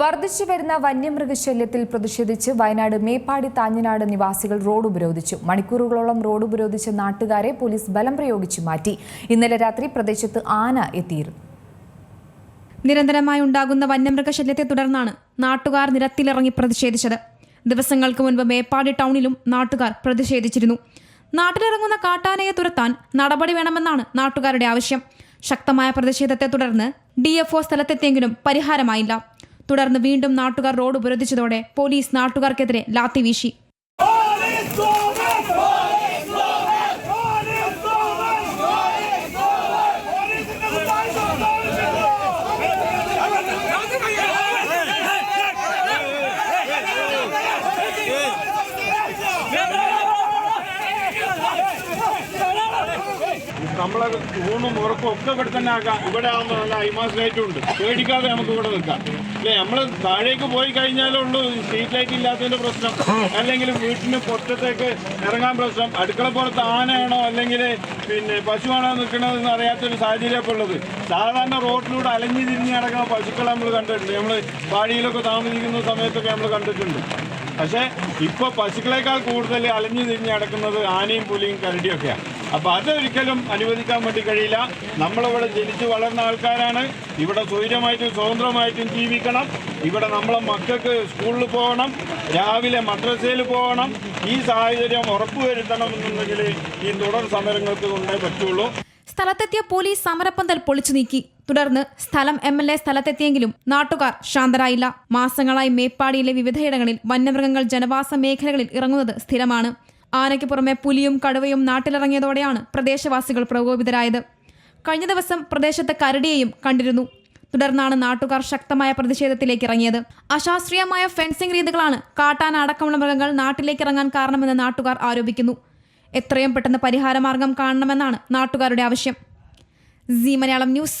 വർദ്ധിച്ചു വരുന്ന വന്യമൃഗശല്യത്തിൽ പ്രതിഷേധിച്ച് വയനാട് മേപ്പാടി താഞ്ഞനാട് നിവാസികൾ റോഡ് ഉപരോധിച്ചു. മണിക്കൂറുകളോളം റോഡ് ഉപരോധിച്ച നാട്ടുകാരെ പോലീസ് ബലം പ്രയോഗിച്ചു മാറ്റി. ഇന്നലെ രാത്രി പ്രദേശത്ത് ആന എത്തിയിരുന്നു. നിരന്തരമായി ഉണ്ടാകുന്ന വന്യമൃഗശല്യത്തെ തുടർന്നാണ് നാട്ടുകാർ നിരത്തിലിറങ്ങി പ്രതിഷേധിച്ചത്. ദിവസങ്ങൾക്ക് മുൻപ് മേപ്പാടി ടൗണിലും നാട്ടുകാർ പ്രതിഷേധിച്ചിരുന്നു. നാട്ടിലിറങ്ങുന്ന കാട്ടാനയെ തുരത്താൻ നടപടി വേണമെന്നാണ് നാട്ടുകാരുടെ ആവശ്യം. ശക്തമായ പ്രതിഷേധത്തെ തുടർന്ന് ഡി എഫ് ഒ സ്ഥലത്തെത്തിയെങ്കിലും പരിഹാരമായില്ല. തുടർന്ന് വീണ്ടും നാട്ടുകാർ റോഡ് ഉപരോധിച്ചതോടെ പോലീസ് നാട്ടുകാർക്കെതിരെ ലാത്തി വീശി. നമ്മളെ ഊണും ഉറക്കും ഒക്കെ ഇവിടെ തന്നെ ആക്കാം. ഇവിടെ ആകുമ്പോൾ നല്ല ഐമാസ് ലൈറ്റും ഉണ്ട്. പേടിക്കാതെ നമുക്ക് ഇവിടെ നിൽക്കാം. അല്ലേ? നമ്മൾ താഴേക്ക് പോയി കഴിഞ്ഞാലേ ഉള്ളൂ സ്ട്രീറ്റ് ലൈറ്റ് ഇല്ലാത്തതിന്റെ പ്രശ്നം. അല്ലെങ്കിൽ വീട്ടിന് പുറത്തേക്ക് ഇറങ്ങാൻ പ്രശ്നം. അടുക്കള പുറത്ത് ആനയാണോ അല്ലെങ്കിൽ പിന്നെ പശുവാണോ നിൽക്കണതെന്ന് അറിയാത്തൊരു സാഹചര്യം ഉള്ളത്. സാധാരണ റോഡിലൂടെ അലഞ്ഞു തിരിഞ്ഞ് നടക്കുന്ന പശുക്കളെ നമ്മൾ കണ്ടിട്ടുണ്ട്. നമ്മൾ വാടിയിലൊക്കെ താമസിക്കുന്ന സമയത്തൊക്കെ നമ്മൾ കണ്ടിട്ടുണ്ട്. പക്ഷേ ഇപ്പോൾ പശുക്കളേക്കാൾ കൂടുതൽ അലഞ്ഞു തിരിഞ്ഞ് നടക്കുന്നത് ആനയും പുലിയും കരടിയൊക്കെയാണ്. അപ്പോൾ അതൊരിക്കലും അനുവദിക്കാൻ വേണ്ടി കഴിയില്ല. നമ്മളിവിടെ ജനിച്ചു വളർന്ന ആൾക്കാരാണ്. ഇവിടെ സ്വൈര്യമായിട്ടും സ്വതന്ത്രമായിട്ടും ജീവിക്കണം. ഇവിടെ നമ്മളെ മക്കൾക്ക് സ്കൂളിൽ പോകണം. രാവിലെ മദ്രസയിൽ പോകണം. ഈ സാഹചര്യം ഉറപ്പുവരുത്തണം എന്നുണ്ടെങ്കിൽ ഈ തുടർ സമരങ്ങൾക്ക് കൊണ്ടേ പറ്റുള്ളൂ. സ്ഥലത്തെത്തിയ പോലീസ് സമരപ്പന്തൽ പൊളിച്ചു നീക്കി. തുടർന്ന് സ്ഥലം എം എൽ എ സ്ഥലത്തെത്തിയെങ്കിലും നാട്ടുകാർ ശാന്തരായില്ല. മാസങ്ങളായി മേപ്പാടിയിലെ വിവിധയിടങ്ങളിൽ വന്യമൃഗങ്ങൾ ജനവാസ മേഖലകളിൽ ഇറങ്ങുന്നത് സ്ഥിരമാണ്. ആനയ്ക്ക് പുറമെ പുലിയും കടുവയും നാട്ടിലിറങ്ങിയതോടെയാണ് പ്രദേശവാസികൾ പ്രകോപിതരായത്. കഴിഞ്ഞ ദിവസം പ്രദേശത്ത് കരടിയെയും കണ്ടിരുന്നു. തുടർന്നാണ് നാട്ടുകാർ ശക്തമായ പ്രതിഷേധത്തിലേക്ക് ഇറങ്ങിയത്. അശാസ്ത്രീയമായ ഫെൻസിംഗ് രീതികളാണ് കാട്ടാന അടക്കമുള്ള മൃഗങ്ങൾ നാട്ടിലേക്ക് ഇറങ്ങാൻ കാരണമെന്ന് നാട്ടുകാർ ആരോപിക്കുന്നു. എത്രയും പെട്ടെന്ന് പരിഹാരമാർഗം കാണണമെന്നാണ് നാട്ടുകാരുടെ ആവശ്യം. C Malayalam news